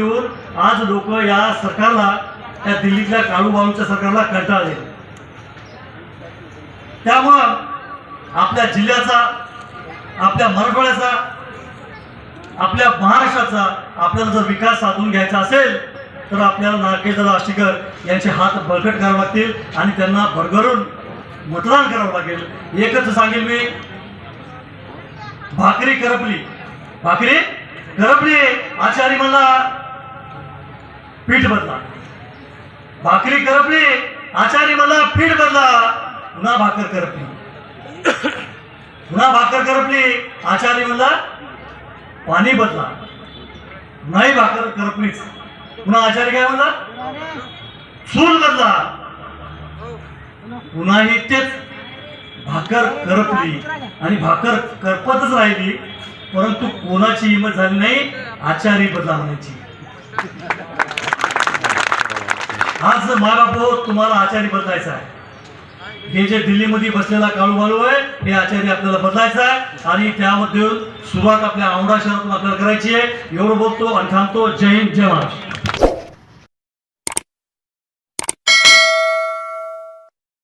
घेऊन आज लोक या सरकारला त्या दिल्लीतल्या काळूबाळूच्या सरकारला कंटाळले त्यामुळं आपल्या जिल्ह्याचा आपल्या मराठवाड्याचा आपल्या महाराष्ट्राचा आपल्याला जर विकास साधून घ्यायचा असेल तर आपल्याला नागेशदादा आष्टीकर यांचे हात बळकट करावे लागतील आणि त्यांना भरभरून मतदान करावं लागेल. एकच सांगेल मी. भाकरी करपली. भाकरी करपली? आचारी म्हणला पीठ बदला भाकरी करपली आचारी मला पीठ बदला पुन्हा भाकर करपली. पुन्हा भाकर करपली आचारी म्हणला पाणी बदला. नाही भाकर करपलीच. पुन्हा आचार्य काय म्हणला चूल बदला. पुन्हाही तेच भाकर करपली. आणि भाकर करपतच राहिली परंतु कोणाची हिंमत झाली नाही आचारी बदला म्हणायची. आज मायबापो तुम्हाला आचार्य बदलायचा आहे. हे जे दिल्लीमध्ये बसलेला काळू बाळू आहे हे आचार्य आपल्याला बदलायचा आहे. आणि त्यामध्ये सुरुवात आपल्या औंढा शहरातून आपल्याला करायची आहे. एवढं बोलतो आणि थांबतो. जय हिंद जय महाराष्ट्र.